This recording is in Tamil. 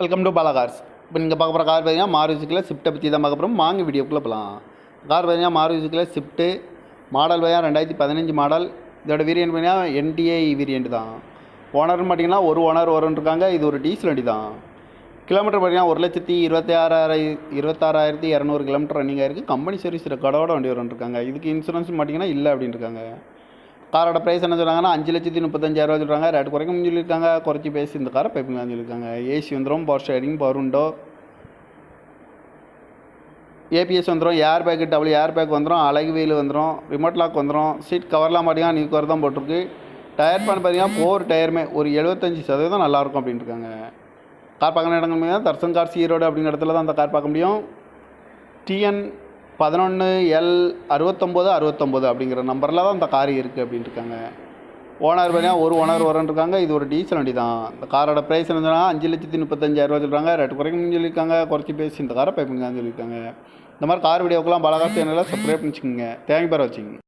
வெல்கம் டு பாலாகார்ஸ் இப்போ நீங்கள் பார்க்க போகிற கார் பார்த்தீங்கன்னா மாருதிக்கில் ஸ்விஃப்ட்டை பற்றி தான் பார்க்க போகிறோம் வாங்க வீடியோக்குள்ளே போகலாம் கார் பார்த்தீங்கன்னா மாருதிக்கில் ஸ்விஃப்ட்டு மாடல் பார்த்தீங்கன்னா ரெண்டாயிரத்தி பதினஞ்சு மாடல் இதோட வேரியன்ட் பார்த்தீங்கன்னா என்டிஏ வேரியன்ட் தான். ஓனர்னு பார்த்தீங்கன்னா ஒரு ஓனர் வரும்னு இருக்காங்க. இது ஒரு டீசல் வண்டி தான். கிலோமீட்டர் பார்த்தீங்கன்னா ஒரு லட்சத்தி இருபத்தி ஆறாயிரம் இருபத்தாறாயிரத்தி இரநூறு கிலோமீட்டர் ரன்னிங் ஆயிருக்கு கம்பெனி சர்வீஸ் ரெக்கார்டோட வண்டி வரும்னு இருக்காங்க. இதுக்கு இன்சூரன்ஸ் பார்த்தீங்கன்னா இல்லை அப்படின்னு இருக்காங்க. காரோட ப்ரைஸ் என்ன சொல்கிறாங்கன்னா அஞ்சு லட்சத்தி முப்பத்தஞ்சாயிரம் சொல்கிறாங்க ரேட் குறைக்கும் சொல்லியிருக்காங்க. குறைச்சி பேசி இந்த காரை பைப்பிங்களான்னு சொல்லியிருக்காங்க. ஏசி வந்துடும் பவர் ஸ்டேரிங் பவர் உண்டோ ஏபிஎஸ் வந்துடும் air bag double air bag வந்துடும் அழகு வீல் வந்துடும் ரிமோட் லாக் வந்துடும் சீட் கவர்லாம் பார்த்தீங்கன்னா நியூ கவர் தான் போட்டிருக்கு. டயர் பண்ண பார்த்தீங்கன்னா ஃபோர் டயருமே ஒரு எழுபத்தஞ்சி சதவீதம் நல்லாயிருக்கும் அப்படின்னு இருக்காங்க. கார் பார்க்குற இடங்கள் பார்த்தீங்கன்னா தர்சன் கார் ஈரோடு அப்படிங்கிற இடத்துல தான் அந்த கார் பார்க்க முடியும். டிஎன் பதினொன்று எல் அறுபத்தொம்போது அறுபத்தொம்போது அப்படிங்கிற நம்பரில் தான் இந்த கார் இருக்குது அப்படின்னு இருக்காங்க ஓனர் பார்த்தீங்கன்னா ஒரு ஓனர் வரன்ருக்காங்க இது ஒரு டீசல் வண்டி தான். இந்த காரோட ப்ரைஸ் என்ன அஞ்சு லட்சத்தி முப்பத்தஞ்சாயிரரூவா சொல்கிறாங்க ரெட்டு குறைக்கணும்னு சொல்லியிருக்காங்க. குறைச்சி பேசி இந்த காரை பேப்பிங்கன்னு சொல்லியிருக்காங்க. இந்த மாதிரி கார் வீடியோக்கெல்லாம் பலகாசு சேனலில் சப்ஸ்கிரைப் பண்ணிச்சுக்கோங்க. தேங்க் பேர் வச்சுங்க